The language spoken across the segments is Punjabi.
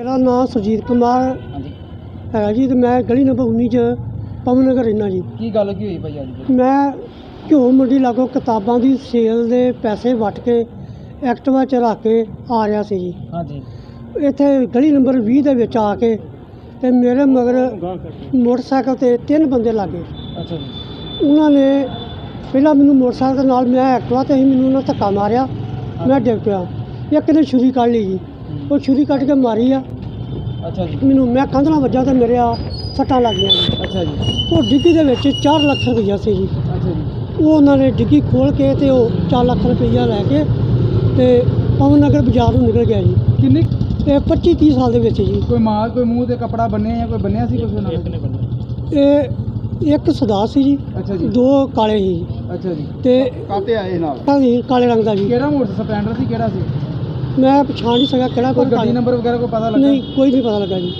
ਮੇਰਾ ਨਾਮ ਸੁਰਜੀਤ ਕੁਮਾਰ ਹਾਂਜੀ। ਹੈਗਾ ਜੀ ਤੇ ਮੈਂ ਗਲੀ ਨੰਬਰ 19 ਚ ਪਵਨ ਨਗਰ ਰਹਿਣਾ ਜੀ। ਕੀ ਗੱਲ ਕੀ ਹੋਈ ਭਾਈ ਅੱਜ? ਮੈਂ ਘਿਓ ਮੰਡੀ ਲਾਗੋਂ ਕਿਤਾਬਾਂ ਦੀ ਸੇਲ ਦੇ ਪੈਸੇ ਵਟ ਕੇ ਐਕਟਿਵਾ ਚ ਰੱਖ ਕੇ ਆ ਰਿਹਾ ਸੀ ਜੀ। ਹਾਂਜੀ। ਇੱਥੇ ਗਲੀ ਨੰਬਰ 20 ਦੇ ਵਿੱਚ ਆ ਕੇ ਤੇ ਮੇਰੇ ਮਗਰ ਮੋਟਰਸਾਈਕਲ ਤੇ ਤਿੰਨ ਬੰਦੇ ਲੱਗੇ। ਅੱਛਾ ਜੀ। ਉਹਨਾਂ ਨੇ ਪਹਿਲਾਂ ਮੈਨੂੰ ਮੋਟਰਸਾਈਕਲ ਦੇ ਨਾਲ ਮੈਂ ਐਕਟਿਵਾ ਤੇ ਹੀ ਮੈਨੂੰ ਉਹਨਾਂ ਧੱਕਾ ਮਾਰਿਆ। ਮੈਂ ਡਿੱਗ ਪਿਆ। ਇੱਕ ਨੇ ਛੁਰੀ ਕੱਢ ਲਈ ਜੀ। ਉਹ ਛੁਰੀ ਕੱਢ ਕੇ ਮਾਰੀ ਆ। ਅੱਛਾ ਜੀ। ਮੈਨੂੰ ਮੈਂ ਕੰਧ ਨਾਲ ਵੱਜਾ ਤੇ ਮੇਰੇ ਆ ਸੱਟਾਂ ਲੱਗੀਆਂ ਜੀ ਅੱਛਾ ਜੀ। ਉਹ ਡਿੱਗੀ ਦੇ ਵਿੱਚ 4 ਲੱਖ ਰੁਪਈਆ ਸੀ ਜੀ। ਅੱਛਾ ਜੀ। ਉਹ ਉਹਨਾਂ ਨੇ ਡਿੱਗੀ ਖੋਲ ਕੇ ਤੇ ਉਹ 4 ਲੱਖ ਰੁਪਈਆ ਲੈ ਕੇ ਤੇ ਪਵਨ ਨਗਰ ਬਾਜ਼ਾਰ ਨੂੰ ਨਿਕਲ ਗਿਆ ਜੀ। ਕਿੰਨੀ? ਇਹ 25 30 ਸਾਲ ਦੇ ਵਿੱਚ ਜੀ। ਕੋਈ ਮਾਲ ਕੋਈ ਮੂੰਹ ਤੇ ਕਪੜਾ ਬੰਨਿਆ ਜਾਂ ਕੋਈ ਬੰਨਿਆ ਸੀ ਕੁਝ ਉਹਨਾਂ ਨੇ? ਇਹ ਇੱਕ ਸਦਾ ਸੀ ਜੀ। ਅੱਛਾ ਜੀ। ਦੋ ਕਾਲੇ ਸੀ ਅੱਛਾ ਜੀ। ਤੇ ਕਾਤੇ ਆਏ ਨਾਲ? ਕਾਲੀ ਕਾਲੇ ਰੰਗ ਦਾ ਜੀ। ਕਿਹੜਾ ਮੋਟਰ ਸਪਲੈਂਡਰ ਸੀ ਕਿਹੜਾ ਸੀ? ਮੈਂ ਪਛਾਣ ਨਹੀਂ ਸਕਿਆ ਕਿਹੜਾ ਕੋਈ ਕੋਈ ਗੱਡੀ ਨੰਬਰ ਵਗੈਰਾ ਕੋਈ ਪਤਾ ਲੱਗਾ? ਨਹੀਂ ਕੋਈ ਨਹੀਂ ਪਤਾ ਲੱਗਾ ਜੀ।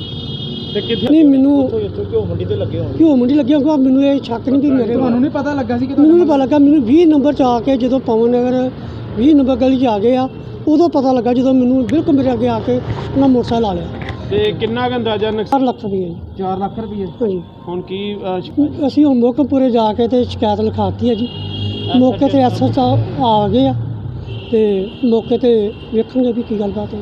ਤੇ ਕਿੱਥੇ ਨਹੀਂ ਮੈਨੂੰ ਇੱਥੋਂ ਕਿਉਂ ਮੰਡੀ ਤੇ ਲੱਗੇ ਹੋਣ। ਘਿਓ ਮੰਡੀ ਲੱਗਿਆ ਹੋਊਗਾ ਮੈਨੂੰ ਇਹ ਸ਼ੱਕ ਨਹੀਂ ਕਿ ਮੇਰੇ ਤੁਹਾਨੂੰ ਨਹੀਂ ਪਤਾ ਲੱਗਾ ਸੀ ਕਿ ਮੈਨੂੰ ਨਹੀਂ ਪਤਾ ਲੱਗਾ ਮੈਨੂੰ 20 ਨੰਬਰ 'ਚ ਆ ਕੇ ਜਦੋਂ ਪਵਨ ਨਗਰ 20 ਨੰਬਰ ਗਲੀ 'ਚ ਆ ਗਏ ਆ ਉਦੋਂ ਪਤਾ ਲੱਗਾ ਜਦੋਂ ਮੈਨੂੰ ਬਿਲਕੁਲ ਮੇਰੇ ਅੱਗੇ ਆ ਕੇ ਉਹਨਾਂ ਮੋਟਰਸਾਈਕਲ ਲਾ ਲਿਆ। ਤੇ ਕਿੰਨਾ ਕੁ ਅੰਦਾਜ਼ਾ ਨੁਕਸਾਨ 4 ਲੱਖ ਰੁਪਏ ਜੀ। 4 ਲੱਖ ਰੁਪਏ। ਹਾਂਜੀ। ਹੁਣ ਕੀ ਅਹ, ਅਸੀਂ ਹੁਣ ਮੋਕਮਪੁਰੇ ਜਾ ਕੇ ਤੇ ਸ਼ਿਕਾਇਤ ਲਿਖਾਤੀ ਹੈ ਜੀ। ਮੌਕੇ ਤੇ ਐਸਐਚਓ ਆ ਗਏ ਆ। ਤੇ ਮੌਕੇ ਤੇ ਵੇਖਾਂਗੇ ਵੀ ਕੀ ਗੱਲਬਾਤ ਹੈ।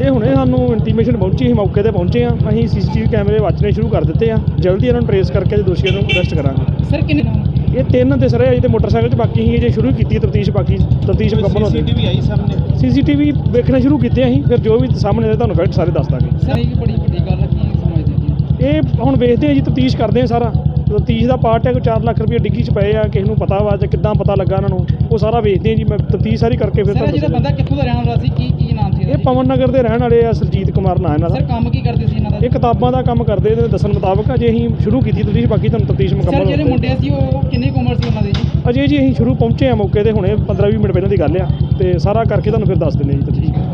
ਇਹ ਹੁਣੇ ਸਾਨੂੰ ਇੰਟੀਮੇਸ਼ਨ ਪਹੁੰਚੀ ਸੀ ਮੌਕੇ ਤੇ ਪਹੁੰਚੇ ਆ ਅਸੀਂ ਸੀਸੀਟੀਵੀ ਕੈਮਰੇ ਵਾਚਣੇ ਸ਼ੁਰੂ ਕਰ ਦਿੱਤੇ ਆ। ਜਲਦੀ ਇਹਨਾਂ ਨੂੰ ਟਰੇਸ ਕਰਕੇ ਤੇ ਦੋਸ਼ੀਆਂ ਨੂੰ ਅਰੈਸਟ ਕਰਾਂਗੇ। ਸਰ ਕਿੰਨੇ ਇਹ ਤਿੰਨ ਤੇ ਸਰੇ ਅਜੇ ਤੇ ਮੋਟਰਸਾਈਕਲ 'ਚ ਬਾਕੀ ਹੀ ਜੇ ਸ਼ੁਰੂ ਕੀਤੀ ਤਫਤੀਸ਼ ਬਾਕੀ ਤਫਤੀਸ਼ ਮੁਕੰਮਲ ਹੋ ਗਈ ਸੀਸੀਟੀਵੀ ਆਈ ਸਾਹਮਣੇ ਸੀਸੀਟੀਵੀ ਵੇਖਣਾ ਸ਼ੁਰੂ ਕੀਤੇ ਅਸੀਂ ਫਿਰ ਜੋ ਵੀ ਸਾਹਮਣੇ ਆਏ ਤੁਹਾਨੂੰ ਫੈਕਟ ਸਾਰੇ ਦੱਸ ਦਾਂਗੇ। ਸਰ ਇਹ ਬੜੀ ਵੱਡੀ ਗੱਲ ਹੈ ਕੀ ਸਮਝਦੇ ਜੀ ਇਹ ਹੁਣ ਵੇਖਦੇ ਆ ਜੀ ਤਫਤੀਸ਼ ਕਰਦੇ ਆ ਸਾਰਾ। ਤਫਤੀਸ਼ ਦਾ ਪਾਰਟ ਹੈ ਕੋਈ 4 ਲੱਖ ਰੁਪਏ ਡਿੱਗੀ 'ਚ ਪਏ ਆ ਕਿਸੇ ਨੂੰ ਪਤਾ ਵਾ ਜਾਂ ਕਿੱਦਾਂ ਪਤਾ ਲੱਗਾ ਇਹਨਾਂ ਨੂੰ ਉਹ ਸਾਰਾ ਵੇਖਦੇ ਆ ਜੀ ਮੈਂ ਤਫਤੀਸ਼ ਸਾਰੀ ਕਰਕੇ ਫਿਰ ਸਰ ਜਿਹੜਾ। ਬੰਦਾ ਕਿੱਥੋਂ ਦਾ ਰਹਿਣ ਵਾਲਾ ਸੀ ਕੀ ਕੀ ਨਾਮ ਸੀ ਇਹ? ਪਵਨ ਨਗਰ ਦੇ ਰਹਿਣ ਵਾਲੇ ਆ ਸਰਜੀਤ ਕੁਮਾਰ ਨਾਂ ਇਹਨਾਂ ਦਾ। ਸਰ ਕੰਮ ਕੀ ਕਰਦੇ ਸੀ ਇਹਨਾਂ ਦਾ? ਇਹ ਕਿਤਾਬਾਂ ਦਾ ਕੰਮ ਕਰਦੇ ਤੇ ਦੱਸਣ ਮੁਤਾਬਕ ਅਜੇ ਅਸੀਂ ਸ਼ੁਰੂ ਕੀਤੀ ਤੁਸੀਂ ਬਾਕੀ ਤੁਹਾਨੂੰ ਤਫਤੀਸ਼ ਸਰ ਮੁਕੰਮਲ ਜਿਹੜੇ ਹੋ ਮੁੰਡੇ ਸੀ ਉਹ ਕਿੰਨੀ ਉਮਰ ਸੀ ਉਹਨਾਂ ਦੀ ਜੀ? ਅਜੇ ਜੀ ਅਸੀਂ ਸ਼ੁਰੂ ਪਹੁੰਚੇ ਆ ਮੌਕੇ ਤੇ ਹੁਣੇ 15-20 ਮਿੰਟ ਪਹਿਲਾਂ ਦੀ ਗੱਲ ਆ ਤੇ ਸਾਰਾ ਕਰਕੇ ਤੁਹਾਨੂੰ ਫਿਰ ਦੱਸ ਦਿੰਦੇ ਜੀ ਤਫਤੀਸ਼।